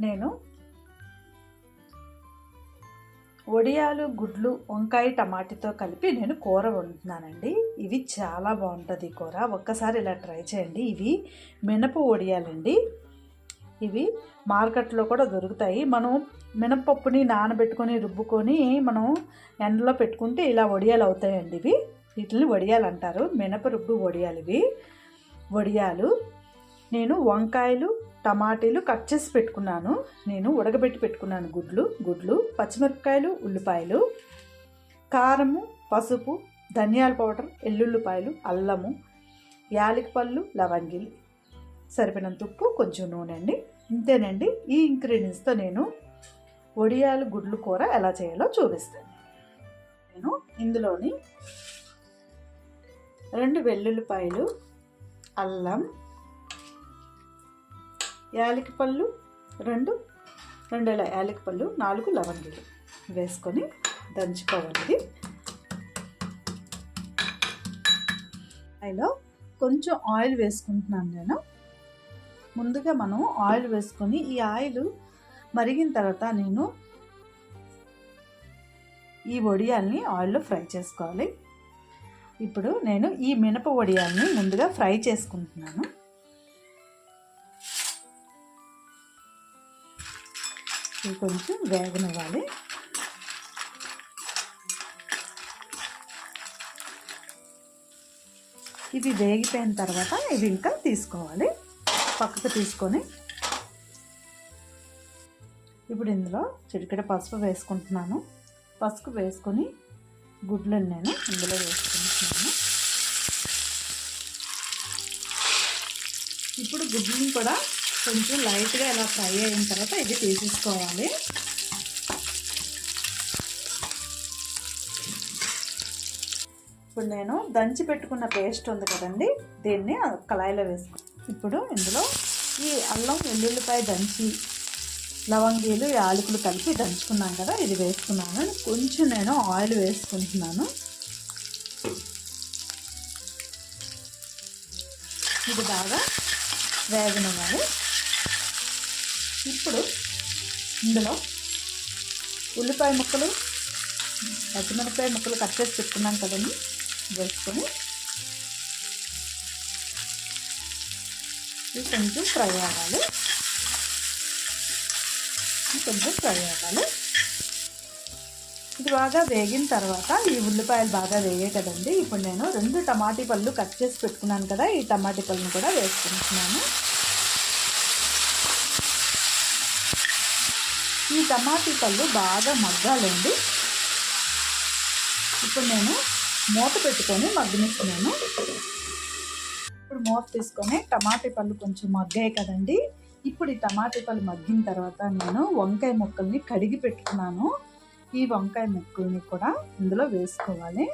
నేను వడియాలు గుడ్లు వంకాయ టమాటితో కలిపి నేను కూర వండుతున్నానండి. ఇవి చాలా బాగుంటుంది ఈ కూర. ఒక్కసారి ఇలా ట్రై చేయండి. ఇవి మినప వడియాలండి ఇవి మార్కెట్లో కూడా దొరుకుతాయి. మనం మినపప్పుని నానబెట్టుకొని రుబ్బుకొని మనం ఎండలో పెట్టుకుంటే ఇలా వడియాలు అవుతాయండి ఇవి. వీటిని వడియాలు అంటారు. మినప రుబ్బు వడియాలు ఇవి. వడియాలు నేను వంకాయలు టమాటీలు కట్ చేసి పెట్టుకున్నాను. నేను ఉడకబెట్టి పెట్టుకున్నాను గుడ్లు గుడ్లు పచ్చిమిరపకాయలు ఉల్లిపాయలు కారము పసుపు ధనియాల పౌడర్ ఎల్లుల్లిపాయలు అల్లము యాలకపళ్ళు లవంగిలు సరిపోయినంత ఉప్పు కొంచెం నూనె అండి. ఇంతేనండి ఈ ఇంగ్రీడియంట్స్తో నేను వడియాలు గుడ్లు కూర ఎలా చేయాలో చూపిస్తాను. నేను ఇందులోని రెండు వెల్లుల్లిపాయలు అల్లం యాలకి పళ్ళు రెండు రెండు యాలకి పళ్ళు నాలుగు లవంగిలు వేసుకొని దంచుకోవాలి. అయిలో కొంచెం ఆయిల్ వేసుకుంటున్నాను నేను. ముందుగా మనం ఆయిల్ వేసుకొని ఈ ఆయిల్ మరిగిన తర్వాత నేను ఈ వడియాల్ని ఆయిల్లో ఫ్రై చేసుకోవాలి. ఇప్పుడు నేను ఈ మినప వడియాల్ని ముందుగా ఫ్రై చేసుకుంటున్నాను. ఇవి కొంచెం వేగనివ్వాలి. ఇవి వేగిపోయిన తర్వాత ఇవి ఇంకా తీసుకోవాలి. పక్కకు తీసుకొని ఇప్పుడు ఇందులో చిటికెడ పసుపు వేసుకుంటున్నాను. పసుపు వేసుకొని గుడ్లను నేను ఇందులో వేసుకుంటున్నాను. ఇప్పుడు గుడ్లను కూడా కొంచెం లైట్గా ఇలా ఫ్రై అయిన తర్వాత ఇది తీసేసుకోవాలి. ఇప్పుడు నేను దంచి పెట్టుకున్న పేస్ట్ ఉంది కదండి దీన్ని కళాయిలో వేసుకో. ఇప్పుడు ఇందులో ఈ అల్లం వెల్లుల్లిపాయ దంచి లవంగీలు యాలకులు కలిపి దంచుకున్నాం కదా ఇది వేసుకున్నాను. కొంచెం నేను ఆయిల్ వేసుకుంటున్నాను. ఇది బాగా వేగనివ్వాలి. ఇప్పుడు ఇందులో ఉల్లిపాయ ముక్కలు పచ్చిమిరపకాయ ముక్కలు కట్ చేసి పెట్టుకున్నాం కదండి వేసుకొని ఇది కొంచెం ఫ్రై అవ్వాలి. కొంచెం ఫ్రై అవ్వాలి. ఇది బాగా వేగిన తర్వాత ఈ ఉల్లిపాయలు బాగా వేగాయి కదండి. ఇప్పుడు నేను రెండు టమాటీ పళ్ళు కట్ చేసి పెట్టుకున్నాను కదా ఈ టమాటీ పళ్ళను కూడా వేసుకుంటున్నాను. ఈ టమాటీ పళ్ళు బాగా మగ్గాలండి. ఇప్పుడు నేను మూత పెట్టుకొని మగ్గనిస్తున్నాను. ఇప్పుడు మూత తీసుకొని టమాటీ పళ్ళు కొంచెం మగ్గాయి కదండి. ఇప్పుడు ఈ టమాటీ పళ్ళు మగ్గిన తర్వాత నేను వంకాయ ముక్కల్ని కడిగి పెట్టుకున్నాను. ఈ వంకాయ ముక్కల్ని కూడా ఇందులో వేసుకోవాలి.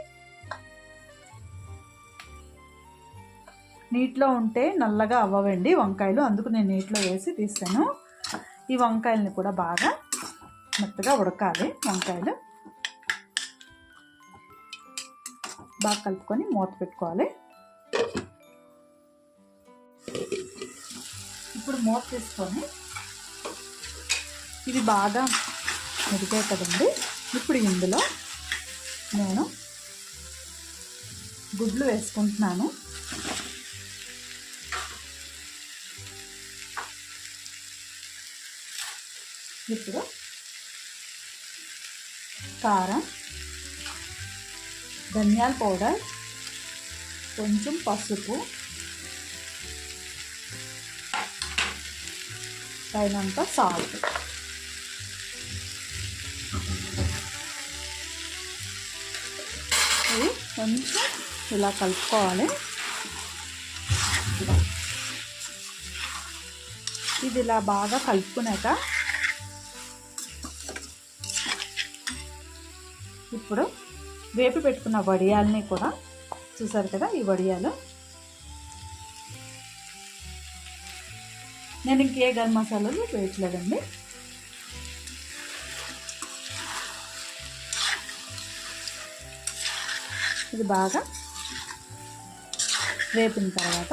నీటిలో ఉంటే నల్లగా అవ్వవండి వంకాయలు. అందుకు నేను నీటిలో వేసి తీసాను. ఈ వంకాయలని కూడా బాగా మెత్తగా ఉడకాలి వంకాయలు. బాగా కలుపుకొని మూత పెట్టుకోవాలి. ఇప్పుడు మూత తీసుకొని ఇది బాగా మెరిగాయి కదండి. ఇప్పుడు ఇందులో నేను గుడ్లు వేసుకుంటున్నాను. ఇప్పుడు కారం ధనియాల పౌడర్ కొంచెం పసుపు తగినంత సాల్ట్ ఇవి కొంచెం ఇలా కలుపుకోవాలి. ఇది ఇలా బాగా కలుపుకున్నాక ఇప్పుడు వేపి పెట్టుకున్న వడియాల్ని కూడా చూసారు కదా ఈ వడియాలు? నేను ఇంకే గరం మసాలాలు వేయట్లేదండి. ఇది బాగా వేపిన తర్వాత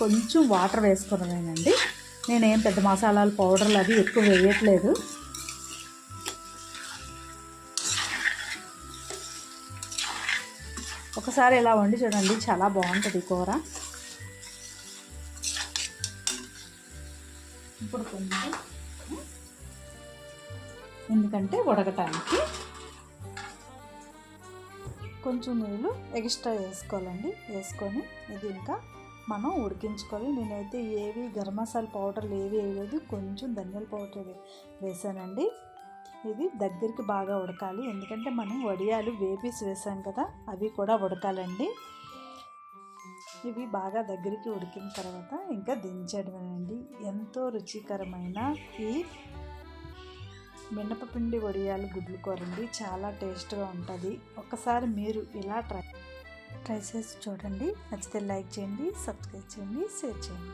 కొంచెం వాటర్ వేసుకున్నదేనండి నేనేం పెద్ద మసాలాలు పౌడర్లు అవి ఎక్కువ వేయట్లేదు. ఒకసారి ఇలా వండి చూడండి చాలా బాగుంటుంది కూర. ఇప్పుడు కొంచెం ఎందుకంటే ఉడకటానికి కొంచెం నీళ్ళు ఎక్స్ట్రా వేసుకోవాలండి. వేసుకొని ఇది ఇంకా మనం ఉడికించుకోవాలి. నేనైతే ఏవి గరం మసాలా పౌడర్లు ఏవి వేయలేదు కొంచెం ధనియాల పౌడర్ వేసానండి. ఇది దగ్గరికి బాగా ఉడకాలి. ఎందుకంటే మనం వడియాలు వేపేసి వేసాం కదా అవి కూడా ఉడకాలండి. ఇవి బాగా దగ్గరికి ఉడికిన తర్వాత ఇంకా దించడమేనండి ఎంతో రుచికరమైన ఈ మినపపిండి వడియాలు గుడ్లు కూరండి చాలా టేస్ట్గా ఉంటుంది. ఒకసారి మీరు ఇలా ట్రై ట్రై చేసి చూడండి. నచ్చితే లైక్ చేయండి సబ్స్క్రైబ్ చేయండి షేర్ చేయండి.